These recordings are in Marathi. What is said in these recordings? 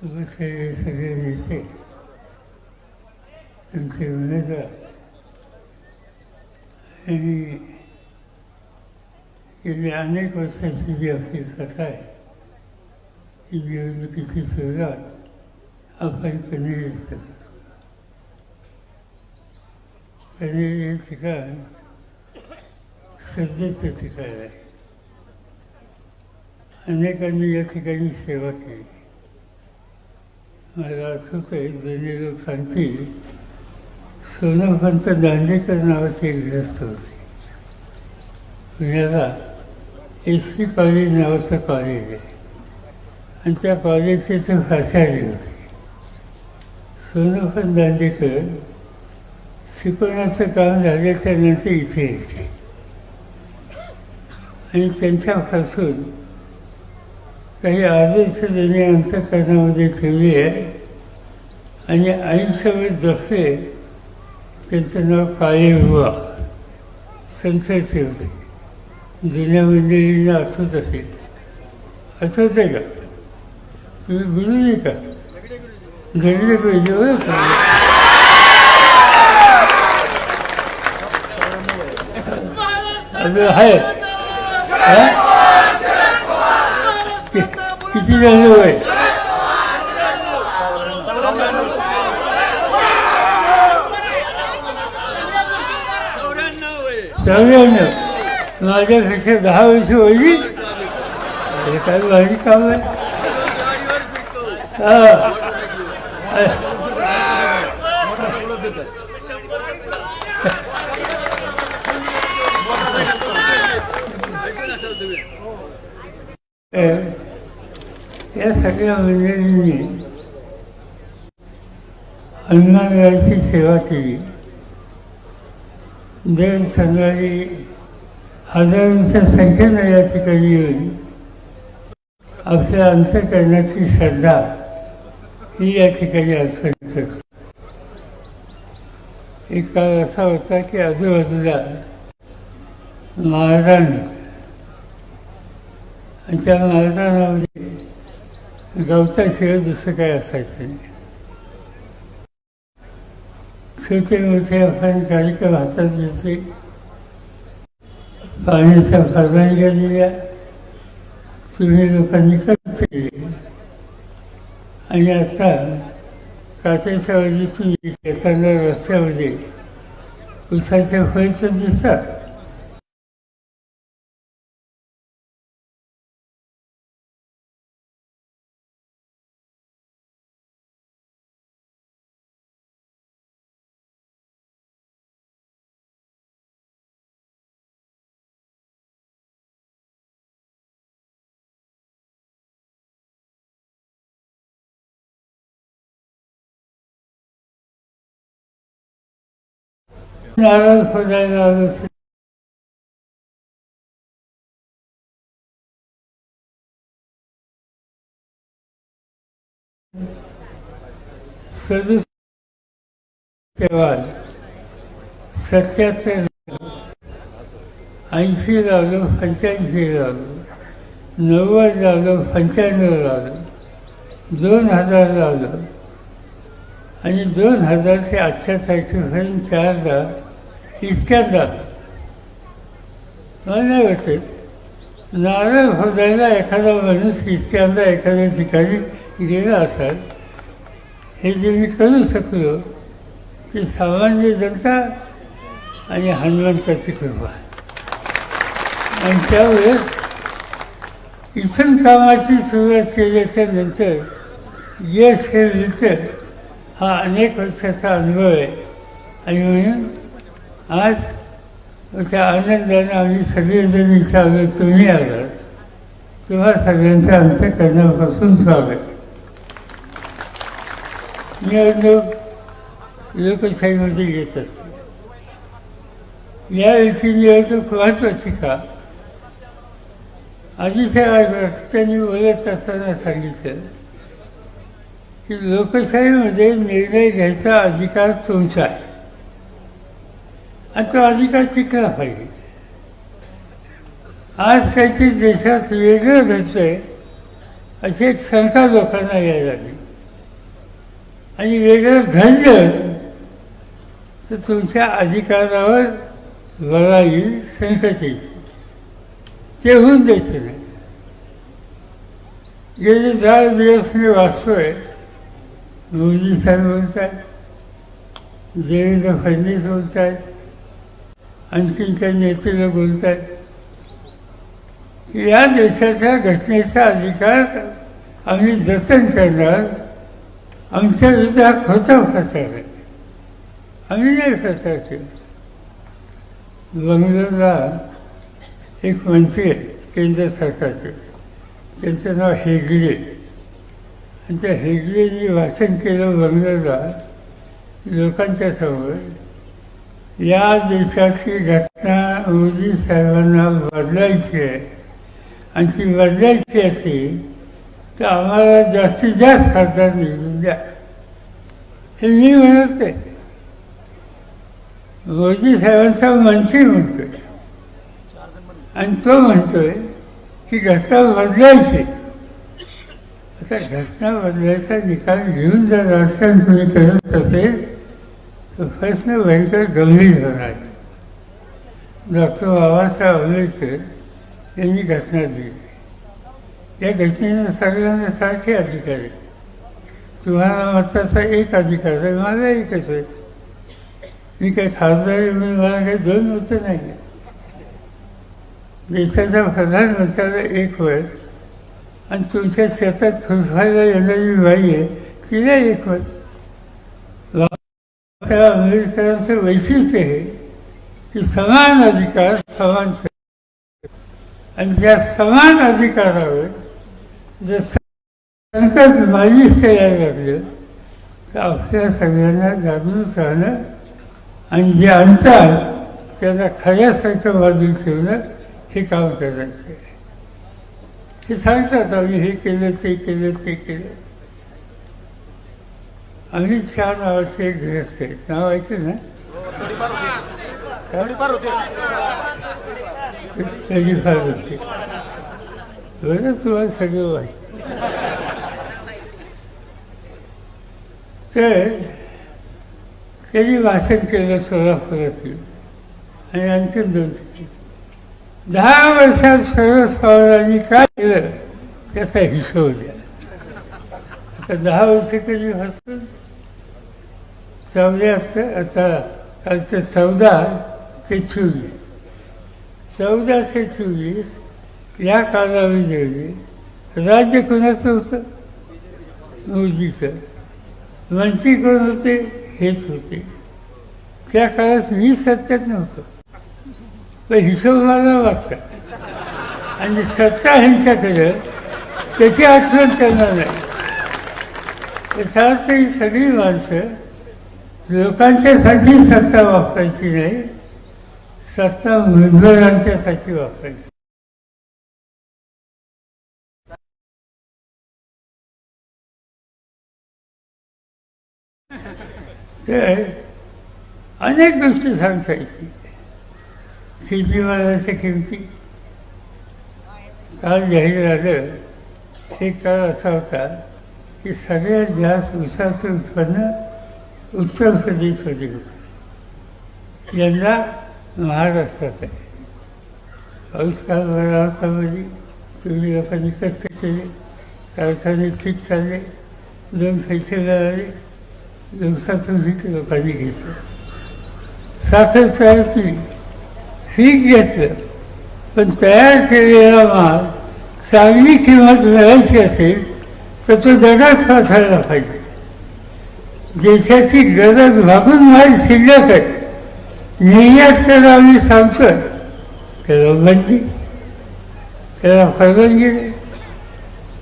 राजकीय सगळे नेते त्यांचे उमेदवार आणि गेली अनेक वर्षाची जी आपली कथा आहे ही निवडणुकीची सुरुवात आपण कनेरीच करतो हे ठिकाण सध्याचं ठिकाण आहे अनेकांनी या ठिकाणी सेवा केली. मला आठवतं आहे जुने लोक सांगतील सोनोपंत दांडेकर नावाचे एक ग्रस्त होते पुण्याला एस पी कॉलेज नावाचं कॉलेज आहे आणि त्या कॉलेजचे ते प्राचार्य होते. सोनोपंत दांडेकर शिकवण्याचं काम झाल्याच्यानंतर इथे येते आणि त्यांच्यापासून काही आदर्श त्यांनी अंतकरणामध्ये ठेवली आहे आणि आयुष्यभर दफे त्यांचं नाव काळे बुवा होते. जुन्या मंडळींना आठवत असेल. आठवत आहे का? तुम्ही बोलू पाहिजे अजून आहे किती झालं होय? चौऱ्याण्णव. माझ्यापेक्षा दहा वर्ष होईल हे काय भारी काम आहे. या सगळ्या मंडळींनी हनुमानरायाची सेवा केली. दर संध्याकाळी हजारांच्या संख्येनं या ठिकाणी येऊन आपल्या अंतकरणाची श्रद्धा ही या ठिकाणी अर्पण करतो. एक काळ असा होता की आजूबाजूला महाराज आणि त्या महाराजांमध्ये गवताशिवाय दुसरं काय असायचं नाही. छोटे मोठे आपण कार्यक्रम हातात घेतले पाण्याच्या परवानग्या दिल्या. तुम्ही लोकांनी करते केले. आणि आता काचेच्या वजीतून येताना रस्त्यामध्ये उसाचे फळ दिसतात. नारळ फोडायला आलो सदुस तेव्हा सत्याहत्तर ऐंशी लावलो पंच्याऐंशी लावलो नव्वद लावलो पंच्याण्णव लावलो दोन हजार लावलो आणि दोन हजारचे आजच्या तारखेपर्यंत चारदा इतक्यात मला नाही वाटत नारळ फोडायला एखादा माणूस इतक्यांदा एखाद्या ठिकाणी गेला असाल हे जे मी करू शकलो ती सामान्य जनता आणि हनुमंताची कृपा आणि त्यावेळेस इथून कामाची सुरुवात केल्याच्यानंतर यश हे मिळतं हा अनेक वर्षाचा अनुभव आहे. आणि म्हणून आज त्या आनंदाने आम्ही सगळेजण इथं आलो तुम्ही आलात. तेव्हा सगळ्यांचं करण्यापासून स्वागत. निवडणूक लोकशाहीमध्ये येत असते. यावेळी निवडणूक महत्त्वाची का? आधीच्या वक्त्यांनी बोलत असताना सांगितलं की लोकशाहीमध्ये निर्णय घ्यायचा अधिकार तुमचा आहे. आणि तो अधिकार टिकला पाहिजे? आज काहीतरी देशात वेगळं घडतंय अशी एक शंका लोकांना यायला लागली. आणि वेगळं घडलं तर तुमच्या अधिकारावर लढा येईल संकट येईल. ते होऊन द्यायचं नाही. गेले दहा दिवस मी वाचतोय मोदी साहेब बोलत आहेत देवेंद्र फडणवीस बोलत आहेत आणखीन त्या नेतेला बोलत आहेत या देशाच्या घटनेचा अधिकार आम्ही जतन करणार. आमच्या विरुद्ध हा खोटा आहे आम्ही नाही प्रचार बंगलोरला एक मंत्री आहेत केंद्र सरकारचे. त्यांचं नाव हेगडे. आणि त्या हेगडेंनी भाषण केलं बंगलोरला लोकांच्या समोर. या देशाची घटना मोदी साहेबांना बदलायची आहे. आणि ती बदलायची असेल तर आम्हाला जास्तीत जास्त खासदार निवडून द्या. हे मी म्हणत आहे. मोदी साहेबांचा मंत्री म्हणतोय. आणि तो म्हणतोय की घटना बदलायची. आता घटना बदलायचा निकाल घेऊन जर राजकारण तुम्ही करत असेल प्रश्न भयंकर गंभीर होणार डॉक्टर बाबासाहेब आंबेडकर यांनी घटना दिली. या घटनेनं सगळ्यांना सारखे अधिकार आहे तुम्हाला मताचा एक अधिकार आहे मला एकच आहे. मी काही खासदार आहे म्हणून मला काही दोन मतं नाही देशाचा देशाच्या प्रधानमंत्र्याला एक वेळ आणि तुमच्या शेतात खुरफायला येणारी बाई आहे तिला एक वेळ त्या आंबेडकरांचं वैशिष्ट्य आहे की समान अधिकार समान आणि त्या समान अधिकारावर जे संकट माझी यायला लागलं तर आपल्या सगळ्यांना जागृत राहणं आणि जे अंतर त्याला खऱ्यासारखं बाजून ठेवणं हे काम करायचं आहे. हे सांगतात आम्ही हे केलं ते केलं ते केलं. आम्ही छान नावाचे एक ग्रस्त आहेत. नाव ऐकलं ना? त्याची फार होते. बरं तुम्हाला सगळं माहिती. तर त्यांनी भाषण केलं सोलापुरातील. आणि आणखीन दोन दहा वर्षात सर्व पवारांनी काय केलं त्याचा हिशोब द्या. तर दहा वर्षे कधी हॉस्पिटल चौदा आता कालचं चौदा ते चोवीस. चौदा ते चोवीस या कालावधीमध्ये राज्य कोणाचं होतं? मोदीचं. मंत्री कोण होते हेच होते. त्या काळात मी सत्यात नव्हतं. पण हिशोब मला वागता आणि सत्ता ह्यांच्याकडं त्याची आठवण त्यांना नाही. त्याचा सगळी माणसं लोकांच्यासाठी सत्ता वापरायची नाही सत्ता उमेदवारांच्यासाठी वापरायची. तर अनेक गोष्टी सांगता येतील शेतीमालाच्या किमती. काल जाहीर झालं एक काळ असा होता की सगळ्यात जास्त ऊसाचं उत्पन्न उत्तर प्रदेशमध्ये होतं. यंदा महाराष्ट्रात आहे. पाऊस काल बरा होता म्हणजे तुम्ही लोकांनी कष्ट केले कारखाने ठीक चालले दोन पैसे मिळाले दिवसातून पीक लोकांनी घेतलं. साखर तयार केली पीक घेतलं पण तयार केलेला माल चांगली किंमत मिळायची असेल तर तो जगाच वाचायला पाहिजे. देशाची गरज भागून माहीत शिल्लक आहे. निर्यात त्याला आम्ही सांगतोय. त्याला बंदी. त्याला परवानगी नाही.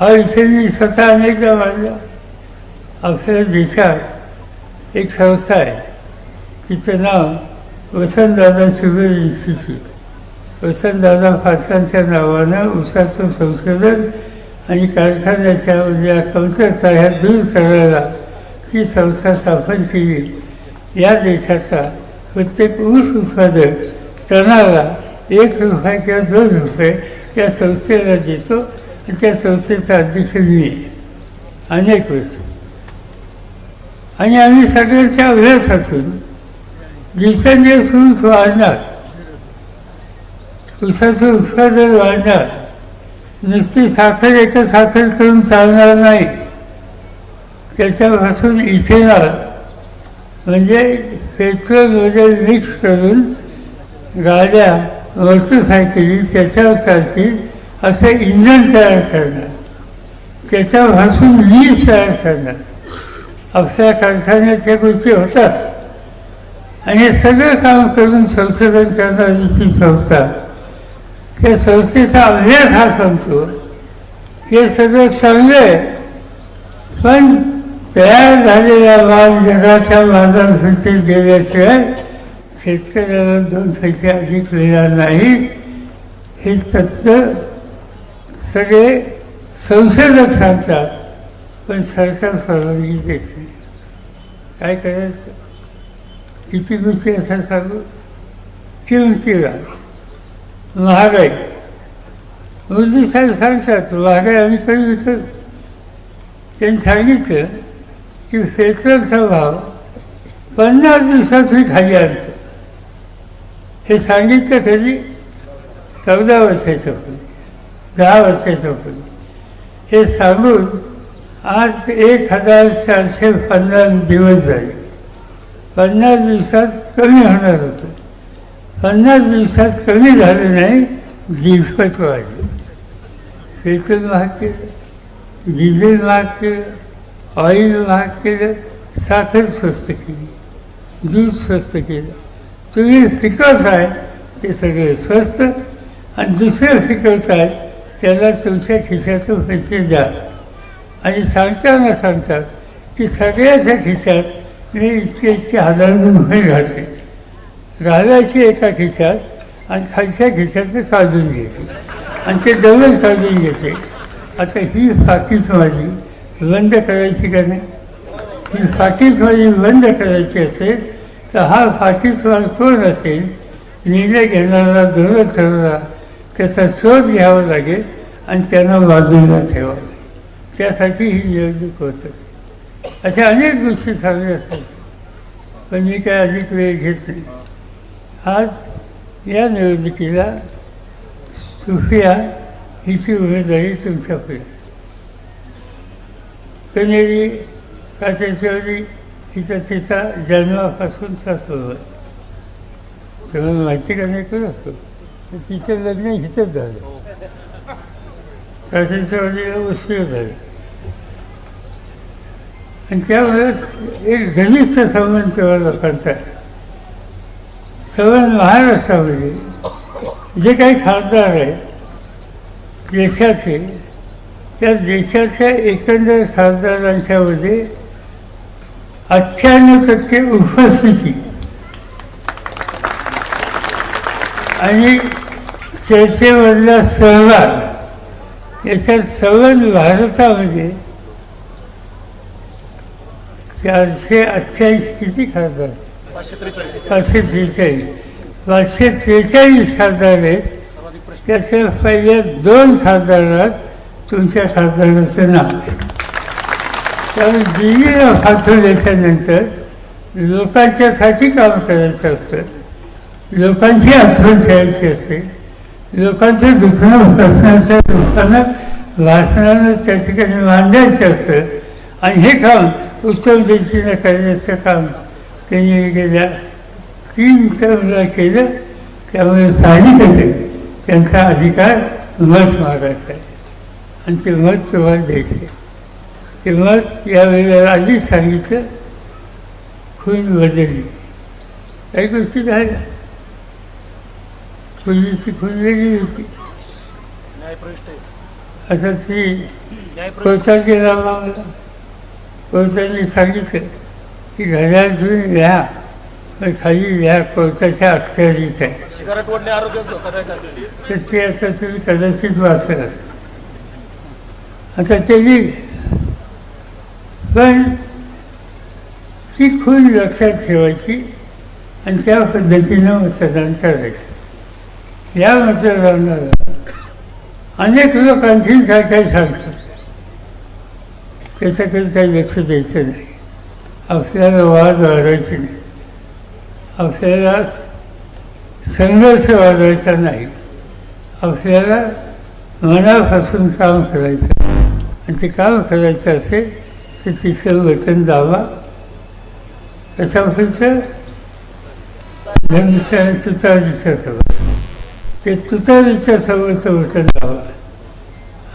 हा विषय मी स्वतः अनेकदा मानला. आपल्या देशात एक संस्था आहे. तिचं नाव वसंतदादा शुगर इन्स्टिट्यूट. वसंतदादा फासांच्या नावानं उसाचं संशोधन आणि कारखान्याच्या ज्या कमतरता ह्या दूर करायला ती संस्था स्थापन केली. या देशाचा प्रत्येक ऊस उत्पादक तणाला एक रुपये किंवा दोन रुपये त्या संस्थेला देतो आणि त्या संस्थेचा अध्यक्ष मी. अनेक वर्ष आणि आम्ही सगळ्यांच्या अभ्यासातून दिवसेंदिवस ऊस वाढणार. ऊसाचं उत्पादन वाढणार. नुसती साखर याच्या साखर करून चालणार नाही. त्याच्यापासून इथेनॉल म्हणजे पेट्रोलमध्ये मिक्स करून गाड्या मोटरसायकली त्याच्यावर चालतील असं इंधन तयार करणार. त्याच्यापासून वीज तयार करणार. आपल्या कारखान्याच्या गोष्टी होतात. आणि हे सगळं काम करून संशोधन करणारी ती संस्था त्या संस्थेचा अभ्यास हा सांगतो हे सगळं चांगलं आहे. पण तयार झालेला माल जगाच्या बाजारपेठेत गेल्याशिवाय शेतकऱ्याला दोन पैसे अधिक मिळणार नाही. हे तत्व सगळे संशोधक सांगतात. पण सरकार परवानगी देत. नाही काय करायचं? किती गोष्टी असं सांगू? किमती महागाई. मोदी साहेब सांगतात महागाई आम्ही कमी विकत त्यांनी सांगितलं की पेट्रोलचा भाव पन्नास दिवसात मी खाली आणतो. हे सांगितलं कधी चौदा वर्षाच्या पूर्वी दहा वर्षाच्या पूर्वी हे सांगून आज एक हजार चारशे पन्नास दिवस झाले. पन्नास दिवसात कमी होणार होतं. पन्नास दिवसात कमी झालं नाही दिवसपत वाढले. पेट्रोल महाग केलं डिझेल महाग केलं ऑइल महाग केलं साखर स्वस्त केली दूध स्वस्त केलं. तुम्ही पिकवताय ते सगळे स्वस्त. आणि दुसरे पिकवताय त्याला तुमच्या खिशातून पैसे द्या. आणि सांगताना सांगतात की सगळ्याच्या खिशात मी इतके इतके हजार रुपये घातले. घालायचे एका खिशात आणि खालच्या खिशाचं काढून घेते. आणि ते दगड काढून घेते. आता ही फाकीच माझी बंद करायची का नाही? ही फाकीच माझी बंद करायची असेल तर हा फाकीच माल कोण असेल. निर्णय घेणारा धोरण ठरवला त्याचा शोध घ्यावा लागेल आणि त्यांना बाजूला ठेवावं. त्यासाठी ही निवडणूक होत असते. अशा अनेक गोष्टी चांगल्या असायचे पण मी काय अधिक वेळ घेत नाही. आज या निवडणुकीला सुफिया हिची उमेदवारी तुमच्याकडे कनेरी काचेश्वरी हिचा तिचा जन्मापासून स्वभाव तुम्हाला माहिती का नाही करत असतो? तिचं लग्न हिथंच झालं. काचेश्वरीला उशीर झालं. आणि त्यामुळे एक घनिष्ठ संबंध तेव्हा लोकांचा. सगळं सवन महाराष्ट्रामध्ये जे काही खासदार आहेत देशाचे त्या देशाच्या एकंदर खासदारांच्यामध्ये अठ्ठ्याण्णव टक्के उपस्थिती. आणि चर्चेमधला सहभाग याच्यात सगळं भारतामध्ये चारशे अठ्ठ्याऐंशी किती खासदार? पाचशे त्रेचाळीस. पाचशे त्रेचाळीस. खासदार आहेत त्याच्या पहिल्या दोन खासदारात तुमच्या खासदाराचं नाव. त्यामुळे दिल्लीला फासवल्याच्यानंतर लोकांच्यासाठी काम करायचं असतं. लोकांची आठवण ठेवायची असते. लोकांचं दुखणं भासण्याच्या लोकांना भाषणानं त्या ठिकाणी मांडायचं असतं. आणि हे काम उत्तम रीतीनं करण्याचं काम त्यांनी गेल्या तीन टर्मला केलं त्यामुळे साहजिकच आहे त्यांचा अधिकार मत मागायचा आहे. आणि ते मत तुम्हाला द्यायचं ते मत यावेळेला आधीच सांगितलं खून बदलली. काही गोष्टी झाल्या. पूर्वीची खून वेगळी होती. आता ती कोर्टात गेला कोर्टाने सांगितलं. की घड्याळ तुम्ही घ्या पण खाली ह्या कोर्टाच्या अखत्यारीत आहे सिगारेट ओढणे आरोग्य धोकादायक असते तर ते आता तुम्ही कदाचित वाचत आता ते मी पण ती खूण लक्षात ठेवायची आणि त्या पद्धतीनं मतदान करायचं या मतदानाला अनेक लोक आणखीन काय काय सांगतात त्याच्याकडे काही लक्ष द्यायचं नाही आपल्याला वाद वाढवायचे नाही. आपल्याला संघर्ष वाढवायचा नाही. आपल्याला मनापासून काम करायचं आणि ते काम करायचं असेल तर तिचं वचन दावा. कसा धनुष्य आणि तुतारीच्या सोबत ते तुतारीच्या सोबतचं वचन दावा.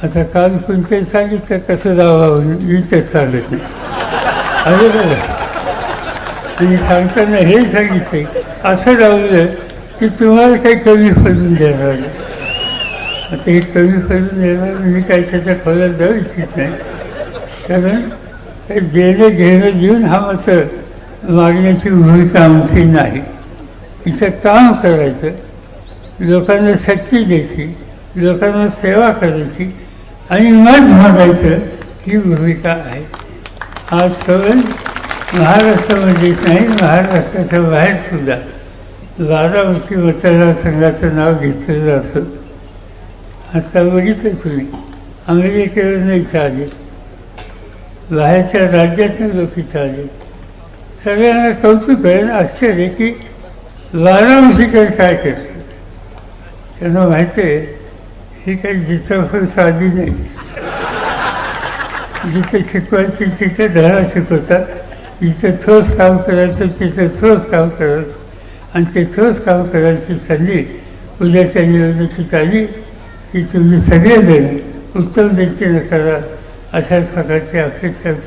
आता काल कोणते सांगितलं कसं दावावं मी ते सांगत नाही. अरे तुम्ही सांगताना हे सांगितले असं लावलं की तुम्हाला काही कमी फलून देणार आता हे कमी फलून देणार मी काही त्याच्या खोल्यात जाऊ इच्छित नाही कारण ते देणं घेणं देऊन हा माझं मागण्याची भूमिका आमची नाही इथं काम करायचं लोकांना शक्ती द्यायची लोकांना सेवा करायची आणि मत मागायचं ही भूमिका आहे हा सण महाराष्ट्रामध्येच नाही महाराष्ट्राच्या बाहेर सुद्धा. मतदार संघाचं नाव घेतलं जातं आता बघितलं तुम्ही. अमेरिकेवर नाही चालेल. बाहेरच्या राज्यातून लोक चालेल. सगळ्यांना कौतुक आहे आणि आश्चर्य की बारामतीकडे काय करतात त्यांना माहिती आहे ही काही जिथं साधी नाही. जिथे शिकवायची तिथे धडा शिकवतात. जिथे ठोस काम करायचं तिथे ठोस काम करायचं. आणि ते ठोस काम करायची संधी उद्याच्या निवडणुकीत आली की तुम्ही सगळेजण उत्तम दृष्टीनं करा अशाच प्रकारची अपेक्षा